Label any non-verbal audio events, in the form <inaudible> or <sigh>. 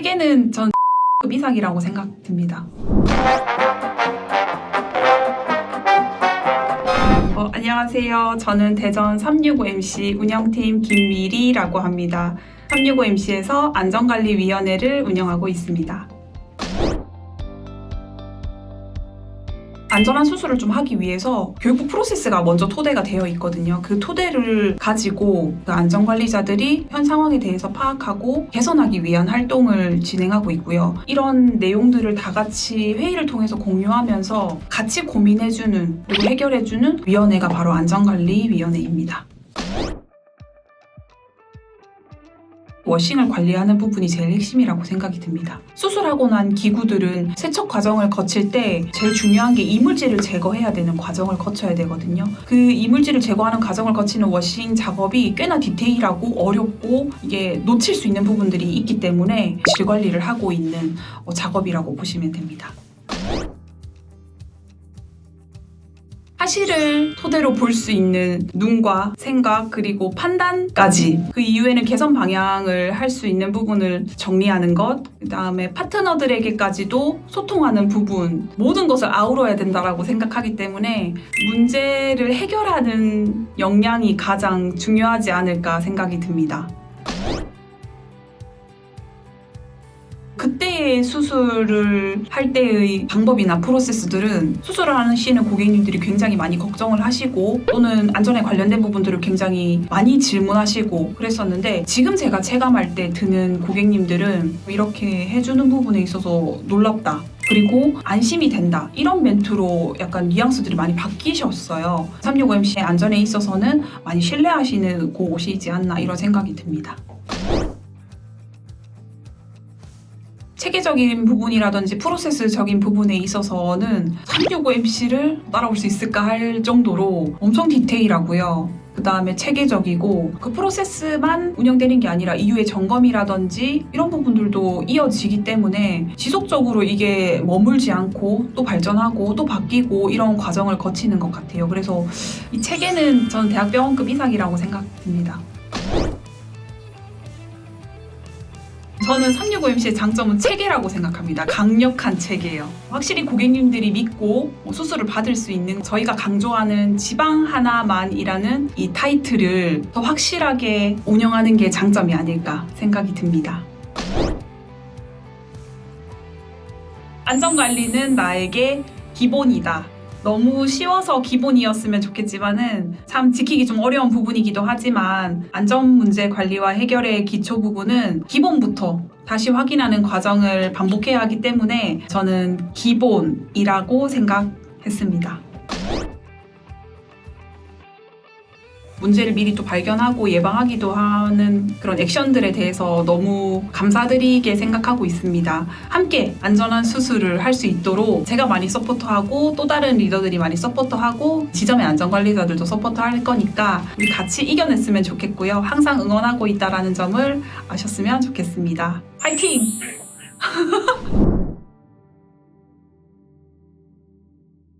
체계는 전 <laughs> 급 이상이라고 생각됩니다. 어, 안녕하세요. 저는 대전 365MC 운영팀 김미리라고 합니다. 365MC에서 안전관리위원회를 운영하고 있습니다. 안전한 수술을 좀 하기 위해서 교육부 프로세스가 먼저 토대가 되어 있거든요. 그 토대를 가지고 그 안전관리자들이 현 상황에 대해서 파악하고 개선하기 위한 활동을 진행하고 있고요. 이런 내용들을 다 같이 회의를 통해서 공유하면서 같이 고민해주는 그리고 해결해주는 위원회가 바로 안전관리위원회입니다. 워싱을 관리하는 부분이 제일 핵심이라고 생각이 듭니다. 수술하고 난 기구들은 세척 과정을 거칠 때 제일 중요한 게 이물질을 제거해야 되는 과정을 거쳐야 되거든요. 그 이물질을 제거하는 과정을 거치는 워싱 작업이 꽤나 디테일하고 어렵고 이게 놓칠 수 있는 부분들이 있기 때문에 질 관리를 하고 있는 어, 작업이라고 보시면 됩니다. 사실을 토대로 볼 수 있는 눈과 생각 그리고 판단까지 그 이후에는 개선 방향을 할 수 있는 부분을 정리하는 것 그다음에 파트너들에게까지도 소통하는 부분 모든 것을 아우러야 된다라고 생각하기 때문에 문제를 해결하는 역량이 가장 중요하지 않을까 생각이 듭니다. 그때의 수술을 할 때의 방법이나 프로세스들은 수술을 하시는 고객님들이 굉장히 많이 걱정을 하시고 또는 안전에 관련된 부분들을 굉장히 많이 질문하시고 그랬었는데 지금 제가 체감할 때 드는 고객님들은 이렇게 해주는 부분에 있어서 놀랍다. 그리고 안심이 된다. 이런 멘트로 약간 뉘앙스들이 많이 바뀌셨어요. 365MC의 안전에 있어서는 많이 신뢰하시는 곳이지 않나 이런 생각이 듭니다. 체계적인 부분이라든지 프로세스적인 부분에 있어서는 365MC를 따라올 수 있을까 할 정도로 엄청 디테일하고요. 그 다음에 체계적이고 그 프로세스만 운영되는 게 아니라 이후에 점검이라든지 이런 부분들도 이어지기 때문에 지속적으로 이게 머물지 않고 또 발전하고 또 바뀌고 이런 과정을 거치는 것 같아요. 그래서 이 체계는 저는 대학병원급 이상이라고 생각됩니다. 저는 365MC의 장점은 체계라고 생각합니다. 강력한 체계예요. 확실히 고객님들이 믿고 뭐 수술을 받을 수 있는 저희가 강조하는 지방 하나만이라는 이 타이틀을 더 확실하게 운영하는 게 장점이 아닐까 생각이 듭니다. 안전관리는 나에게 기본이다. 너무 쉬워서 기본이었으면 좋겠지만은 참 지키기 좀 어려운 부분이기도 하지만 안전 문제 관리와 해결의 기초 부분은 기본부터 다시 확인하는 과정을 반복해야 하기 때문에 저는 기본이라고 생각했습니다. 문제를 미리 또 발견하고 예방하기도 하는 그런 액션들에 대해서 너무 감사드리게 생각하고 있습니다. 함께 안전한 수술을 할 수 있도록 제가 많이 서포터하고 또 다른 리더들이 많이 서포터하고 지점의 안전관리자들도 서포터할 거니까 우리 같이 이겨냈으면 좋겠고요. 항상 응원하고 있다라는 점을 아셨으면 좋겠습니다. 화이팅! <laughs>